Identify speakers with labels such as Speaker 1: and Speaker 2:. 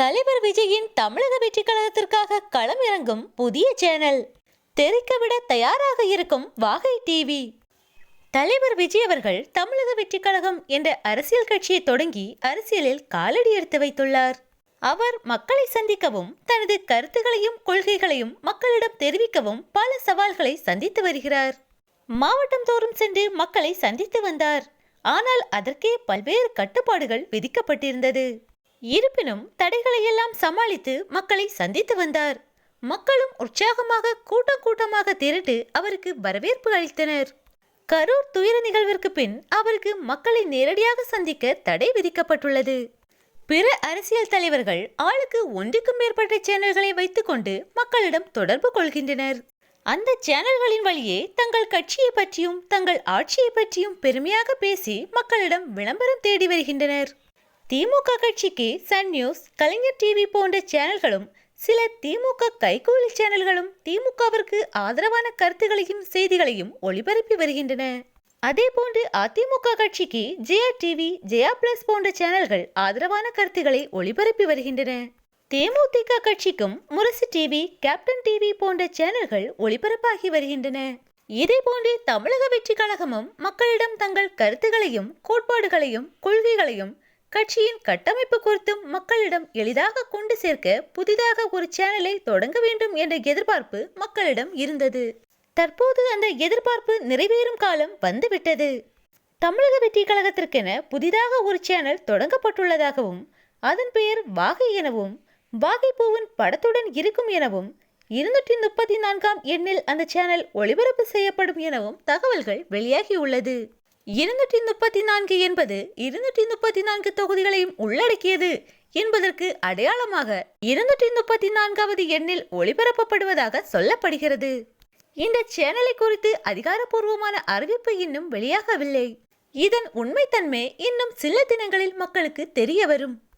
Speaker 1: தலைவர் விஜயின் தமிழக வெற்றி கழகத்திற்காக களம் இறங்கும் புதிய சேனல். தெரிக்க விட தயாராக இருக்கும் வாகை டிவி. தலைவர் விஜய் அவர்கள் தமிழக வெற்றி கழகம் என்ற அரசியல் கட்சியை தொடங்கி அரசியலில் காலடி எடுத்து வைத்துள்ளார். அவர் மக்களை சந்திக்கவும் தனது கருத்துகளையும் கொள்கைகளையும் மக்களிடம் தெரிவிக்கவும் பல சவால்களை சந்தித்து வருகிறார். மாவட்டம் தோறும் சென்று மக்களை சந்தித்து வந்தார். ஆனால் அதற்கே பல்வேறு கட்டுப்பாடுகள் விதிக்கப்பட்டிருந்தது. இருப்பினும் தடைகளை எல்லாம் சமாளித்து மக்களை சந்தித்து வந்தார். மக்களும் உற்சாகமாக கூட்டம் கூட்டமாக திரட்டு அவருக்கு வரவேற்பு அளித்தனர். கரூர் துயர நிகழ்விற்கு பின் அவருக்கு மக்களை நேரடியாக சந்திக்க தடை விதிக்கப்பட்டுள்ளது. பிற அரசியல் தலைவர்கள் ஆளுக்கு ஒன்றுக்கும் மேற்பட்ட சேனல்களை வைத்துக்கொண்டு மக்களிடம் தொடர்பு கொள்கின்றனர். அந்த சேனல்களின் வழியே தங்கள் கட்சியை பற்றியும் தங்கள் ஆட்சியை பற்றியும் பெருமையாக பேசி மக்களிடம் விளம்பரம் தேடி வருகின்றனர். திமுக கட்சிக்கு சன் நியூஸ் கலைஞர் டிவி போன்ற சேனல்களும் சில திமுக கைகூலி சேனல்களும் திமுகவிற்கு ஆதரவான கருத்துகளையும் செய்திகளையும் ஒளிபரப்பி வருகின்றன. அதேபோன்று அதிமுக கட்சிக்கு ஜெயா டிவி ஜெயா பிளஸ் போன்ற சேனல்கள் ஆதரவான கருத்துக்களை ஒளிபரப்பி வருகின்றன. தேமுதிக கட்சிக்கும் முரசு டிவி கேப்டன் டிவி போன்ற சேனல்கள் ஒளிபரப்பாகி வருகின்றன. இதேபோன்று தமிழக வெற்றி கழகமும் மக்களிடம் தங்கள் கருத்துகளையும் கோட்பாடுகளையும் கொள்கைகளையும் கட்சியின் கட்டமைப்பு குறித்தும் மக்களிடம் எளிதாக கொண்டு சேர்க்க புதிதாக ஒரு சேனலை தொடங்க வேண்டும் என்ற எதிர்பார்ப்பு மக்களிடம் இருந்தது. தற்போது அந்த எதிர்பார்ப்பு நிறைவேறும் காலம் வந்துவிட்டது. தமிழக வெற்றி கழகத்திற்கென புதிதாக ஒரு சேனல் தொடங்கப்பட்டுள்ளதாகவும் அதன் பெயர் வாகை எனவும் வாகை பூவின் படத்துடன் இருக்கும் எனவும் இருநூற்றி முப்பத்தி நான்காம் எண்ணில் அந்த சேனல் ஒளிபரப்பு செய்யப்படும் எனவும் தகவல்கள் வெளியாகியுள்ளது. இருநூற்றி முப்பத்தி நான்கு என்பது இருநூற்றி முப்பத்தி நான்கு தொகுதிகளையும் உள்ளடக்கியது என்பதற்கு அடையாளமாக இருநூற்றி முப்பத்தி நான்காவது எண்ணில் ஒளிபரப்பப்படுவதாக சொல்லப்படுகிறது. இந்த சேனலை குறித்து அதிகாரப்பூர்வமான அறிவிப்பு இன்னும் வெளியாகவில்லை. இதன் உண்மைத்தன்மை இன்னும் சில தினங்களில் மக்களுக்கு தெரிய வரும்